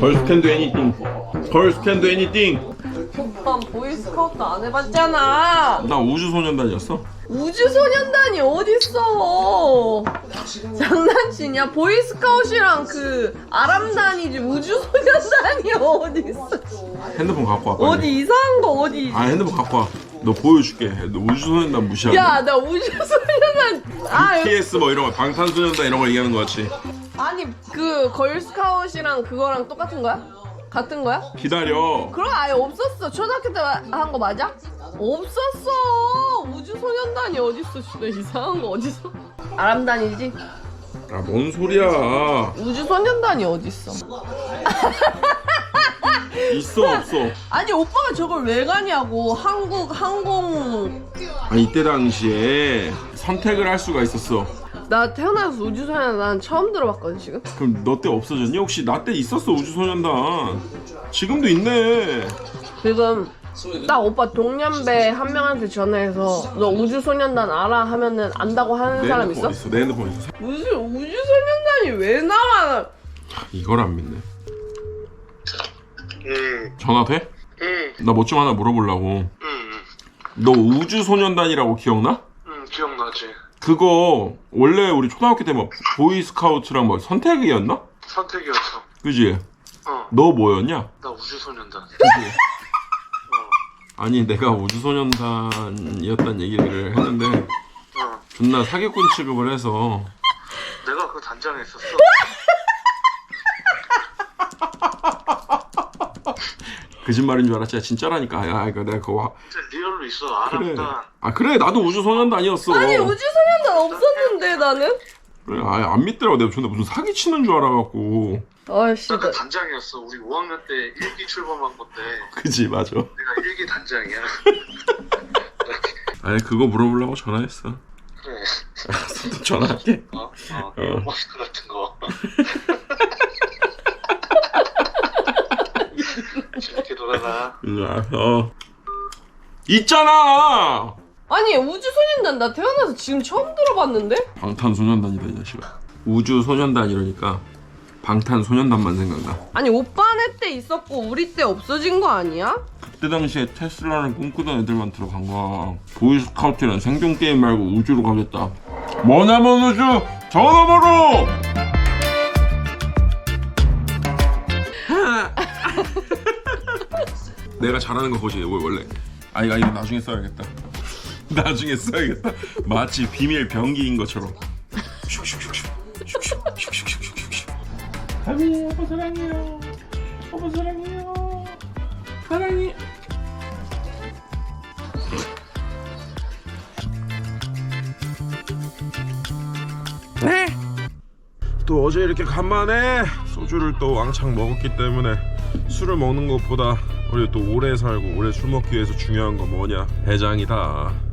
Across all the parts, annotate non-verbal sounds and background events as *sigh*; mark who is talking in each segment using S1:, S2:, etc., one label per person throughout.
S1: Girls can do anything. Girls can do anything.
S2: 오빠 보이스카우트 안 해봤잖아.
S1: 나 우주소년단이었어?
S2: 우주소년단이 어딨어? 장난치냐? 보이스카웃이랑 그 아람단이지 우주소년단이 어딨어?
S1: 핸드폰 갖고 와. 빨리.
S2: 어디 이상한 거 어디?
S1: 아 핸드폰 갖고 와. 너 보여줄게. 너 우주소년단 무시하고.
S2: 야, 나 우주소년단 아
S1: BTS 뭐 이런 거 방탄소년단 이런 걸 얘기하는 거 같이.
S2: 아니 그 걸스카웃이랑 그거랑 똑같은 거야? 같은 거야?
S1: 기다려.
S2: 그럼 아예 없었어. 초등학교 때 한 거 맞아? 없었어. 우주소년단이 어딨어? 진짜 이상한 거 어딨어? 아람단이지?
S1: 아 뭔 소리야.
S2: 우주소년단이 어딨어?
S1: 있어 없어.
S2: 아니 오빠가 저걸 왜 가냐고 한국 항공
S1: 아 이때 당시에 선택을 할 수가 있었어.
S2: 나 태어나서 우주소년단 처음 들어봤거든 지금
S1: 그럼 너 때 없어졌니? 혹시 나 때 있었어 우주소년단. 지금도 있네.
S2: 지금 딱 오빠 동년배 한 명한테 전화해서 너 우주소년단 알아 하면은 안다고 하는
S1: 내
S2: 사람
S1: 핸드폰
S2: 있어?
S1: 있어. 내 핸드폰 있어.
S2: 무슨 우주소년단이 왜 나와
S1: 이걸 안 믿네.
S3: 응,
S1: 전화 돼?
S3: 응,
S1: 나 뭐 좀 하나 물어보려고.
S3: 응,
S1: 너 우주소년단이라고 기억나?
S3: 응, 기억나지?
S1: 그거 원래 우리 초등학교 때뭐 보이스카우트랑 뭐 선택이었나?
S3: 선택이었어.
S1: 그지?
S3: 어,
S1: 너 뭐였냐?
S3: 나 우주소년단.
S1: 그지? 아니 내가 우주소년단이었단 얘기를 했는데
S3: 어,
S1: 존나 사기꾼 취급을 해서
S3: 내가 그 단장에 있었어.
S1: 거짓말인 줄 알았지 진짜라니까 야 이거 내가 그거 화-
S3: 진짜 리얼로 있어.
S1: 그래
S3: 아름단.
S1: 아 그래 나도 우주소년단이었어
S2: 아니 우주소년단 없었는데 나는
S1: 그래 아예 안 믿더라고 내가 존나 무슨 사기 치는 줄 알아갖고
S2: 아씨
S3: 나그 단장이었어. 우리 5학년 때 일기 출범한 건데 *laughs*
S1: 그지 맞아
S3: 내가 일기 단장이야. *laughs*
S1: 아니 그거 물어보려고 전화했어
S3: 그래.
S1: 또 전화할게
S3: 어, 어,
S1: 어.
S3: 마스크 같은 거. *laughs* 재밌게 놀아라.
S1: 응, 어 있잖아
S2: 아니 우주소년단 나 태어나서 지금 처음 들어봤는데?
S1: 방탄소년단이다 이 자식아. 우주소년단 이러니까 방탄소년단만 생각나.
S2: 아니 오빠네 때 있었고 우리 때 없어진 거 아니야?
S1: 그때 당시에 테슬라를 꿈꾸던 애들만 들어간 거야. 보이스카우트는 생존 게임 말고 우주로 가겠다. 머나먼 우주! 전화번호 *laughs* 내가 잘하는 거 보지 뭐 원래. 아 이거 이거 나중에 써야겠다 *laughs* 나중에 써야겠다. 마치 비밀 병기인 것처럼. 하미 아빠 사랑해요. 아빠 사랑해요. 사랑해. 또 어제 이렇게 간만에 소주를 또 왕창 먹었기 때문에 술을 먹는 것보다 우리 또 오래 살고 오래 술 먹기 위해서 중요한 건 뭐냐? 해장이다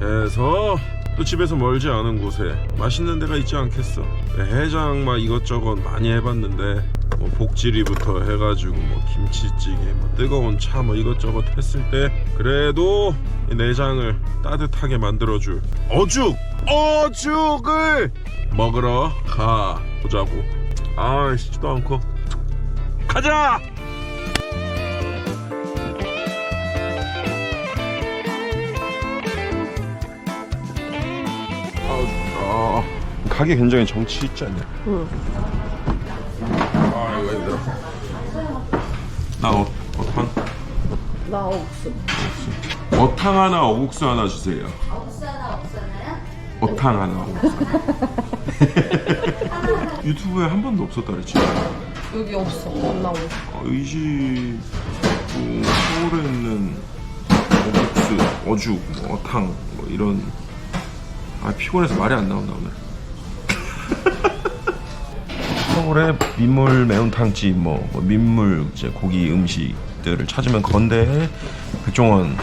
S1: 해서 또 집에서 멀지 않은 곳에 맛있는 데가 있지 않겠어. 해장 막 이것저것 많이 해봤는데 뭐 복지리부터 해가지고 뭐 김치찌개 뭐 뜨거운 차 뭐 이것저것 했을 때 그래도 이 내장을 따뜻하게 만들어줄 어죽 어죽을 먹으러 가보자고. 아 쉽지도 않고 가자 아, 아, 가게 굉장히 정치 있지 않냐?
S2: 응.
S1: 아 이거 힘들어. 나 어, 어탕
S2: 나 없어
S1: 어탕 하나 어국수 하나 주세요. 어탕 하나 어국수. *laughs* 유튜브에 한 번도 없었다 그랬지.
S2: 여기 없어 안 나오고
S1: 어, 의지 뭐, 서울에 있는 어국수, 어죽, 뭐 어탕 뭐 이런 아 피곤해서 말이 안 나온다 오늘. *laughs* 서울의 민물 매운탕집 뭐, 뭐 민물 이제 고기 음식들을 찾으면 건대 백종원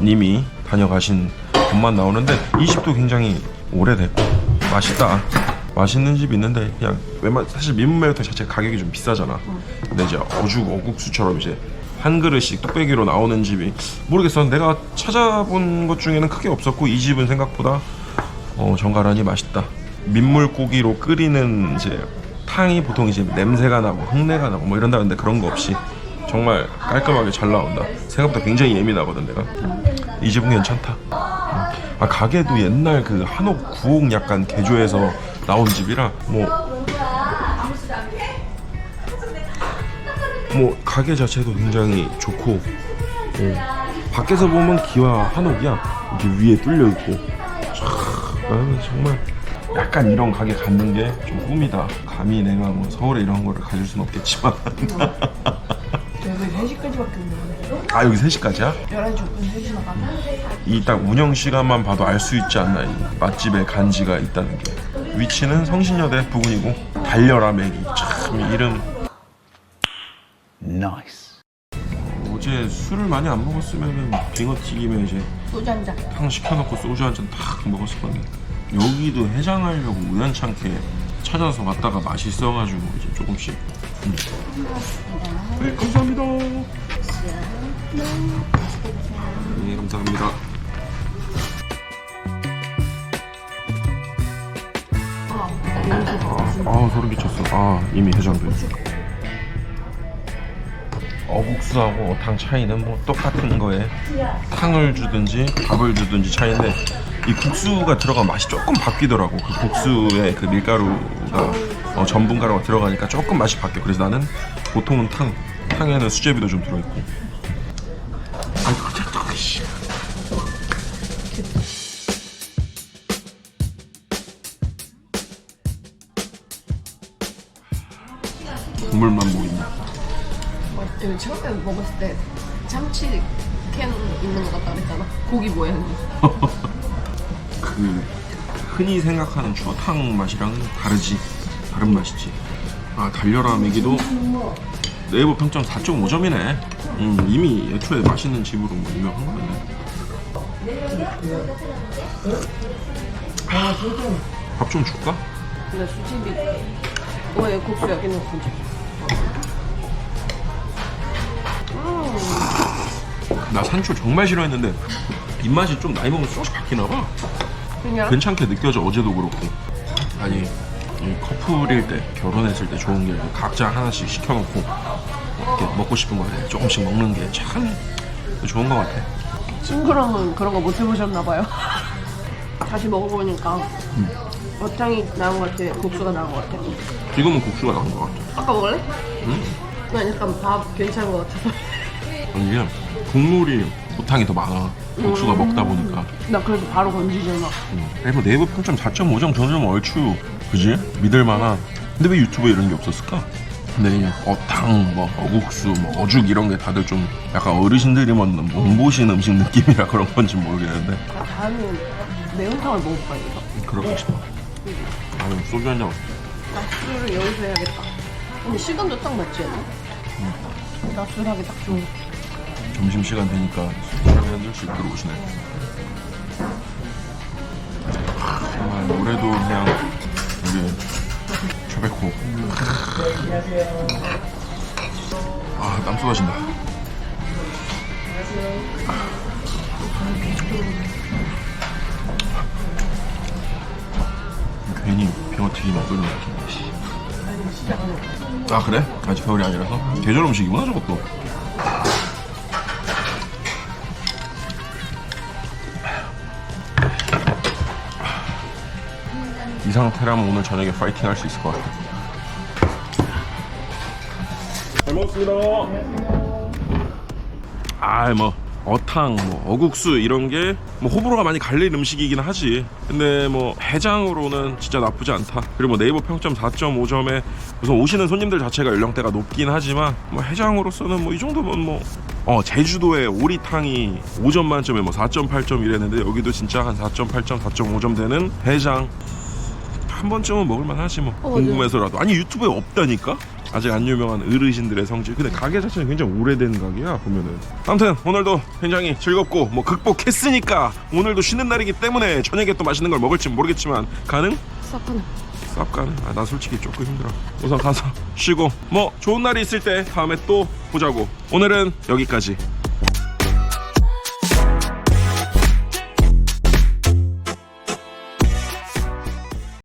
S1: 님이 다녀가신 곳만 나오는데 이 집도 굉장히 오래됐고 맛있다. 맛있는 집 있는데 그냥 웬만 사실 민물 매운탕 자체가 가격이 좀 비싸잖아. 근데 이제 어죽 어국수처럼 이제 한 그릇씩 뚝배기로 나오는 집이 모르겠어. 내가 찾아본 것 중에는 크게 없었고 이 집은 생각보다 어, 정갈하니 맛있다. 민물고기로 끓이는 이제 탕이 보통 이제 냄새가 나고 흙내가 나고 뭐 이런다 근데 그런 거 없이 정말 깔끔하게 잘 나온다. 생각보다 굉장히 예민하거든 내가. 이 집은 괜찮다. 음. 아 가게도 옛날 그 한옥 구옥 약간 개조해서 나온 집이라 뭐뭐 가게 자체도 굉장히 좋고 어, 밖에서 보면 기와 한옥이야. 이렇게 위에 뚫려 있고 참, 나는 정말 약간 이런 가게 갖는 게 좀 꿈이다 감히 내가 뭐 서울에 이런 거를 가질 수는 없겠지만 *laughs*
S2: 여기 3시까지밖에 없네.
S1: 아 여기 3시까지야?
S2: 11시 오픈 3시 나가면.
S1: 이 딱 운영 시간만 봐도 알 수 있지 않나 이 맛집의 간지가 있다는 게 위치는 성신여대 부근이고 달려라 맥이 참 이름
S4: Nice.
S1: 어제 술을 많이 안 먹었으면은 빙어튀김에 이제
S2: 소주 한 잔.
S1: 탕 시켜놓고 소주 한잔탁 먹었을 건데 여기도 해장하려고 우연찮게 찾아서 왔다가 맛있어가지고 이제 조금씩 음. 네 감사합니다 네 감사합니다 아, 아 소름 끼쳤어 아 이미 해장돼 어국수하고 어탕 차이는 뭐 똑같은 거에 탕을 주든지 밥을 주든지 차이인데 이 국수가 들어가 맛이 조금 바뀌더라고. 그 국수에 그 밀가루가 어, 전분가루가 들어가니까 조금 맛이 바뀌어. 그래서 나는 보통은 탕 탕에는 수제비도 좀 들어있고
S2: 여기 처음에 먹었을 때 참치 캔 있는 것 같다 그랬잖아. 고기 모양이.
S1: 그 흔히 생각하는 추어탕 맛이랑은 다르지 다른 맛이지 아 달려라 매기도 네이버 평점 4.5점이네 음, 이미 애초에 맛있는 집으로 뭐 유명한 거네 밥 좀 줄까?
S2: 근데 수제비. 왜 국수 여기는 진짜.
S1: 나 산초 정말 싫어했는데 입맛이 좀 나이 먹으면 쏙 바뀌나 봐
S2: 그냥
S1: 괜찮게 느껴져 어제도 그렇고 아니 이 커플일 때 결혼했을 때 좋은 게 각자 하나씩 시켜놓고 이렇게 먹고 싶은 거 조금씩 먹는 게 참 좋은 것 같아
S2: 친구랑은 그런 거 못 해보셨나 봐요. *laughs* 다시 먹어보니까 어탕이 나은 것 같아. 국수가 나은 것 같아.
S1: 지금은 국수가 나은 것 같아
S2: 아까 먹을래?
S1: 응?
S2: 난 약간 밥 괜찮은 것 같아서.
S1: 아니 국물이 보탕이 더 많아 국수가 먹다 보니까
S2: 나 그래서 바로 건지잖아.
S1: 음. 네이버 네이버 평점 4.5점 점점 얼추 그지? 믿을 만한 근데 왜 유튜브에 이런 게 없었을까? 근데 이 어탕, 뭐 어국수, 뭐 어죽 이런 게 다들 좀 약간 어르신들이 먹는 몸보신 음식 느낌이라 그런 건지 모르겠는데
S2: 아, 다음에 매운탕을 이거.
S1: 그러고 싶어 아니 소주 한잔
S2: 낮술을 여기서 해야겠다. 근데 시간도 딱 맞지 않아? 낮술 하기 딱 좋은.
S1: 점심시간 되니까 술을 한 잔씩 들어오시네 아, 노래도 그냥 우리 최백호. 아 땀 쏟아진다. 괜히 빙어튀기 먹으려 아 그래? 아직 겨울이 아니라서? 계절 음식이구나 저것도 이 상태라면 오늘 저녁에 파이팅 할 수 있을 것 같아. 잘 먹었습니다. 아, 뭐 어탕, 뭐 어국수 이런 게 뭐 호불호가 많이 갈릴 음식이긴 하지. 근데 뭐 해장으로는 진짜 나쁘지 않다. 그리고 뭐 네이버 평점 4.5점에 우선 오시는 손님들 자체가 연령대가 높긴 하지만 뭐 해장으로서는 뭐 이 정도면 뭐 어, 제주도의 오리탕이 5점 만점에 뭐 4.8점 이랬는데 여기도 진짜 한 4.8점, 4.5점 되는 해장 한 번쯤은 먹을만 하지 뭐.
S2: 어,
S1: 궁금해서라도. 아니 유튜브에 없다니까? 아직 안 유명한 어르신들의 성질 근데 가게 자체는 굉장히 오래된 가게야 보면은. 아무튼 오늘도 굉장히 즐겁고 뭐 극복했으니까 오늘도 쉬는 날이기 때문에 저녁에 또 맛있는 걸 먹을지 모르겠지만 가능?
S2: 쌉하네.
S1: 쌉 가능. 아, 나 솔직히 조금 힘들어. 우선 가서 쉬고. 뭐 좋은 날이 있을 때 다음에 또 보자고. 오늘은 여기까지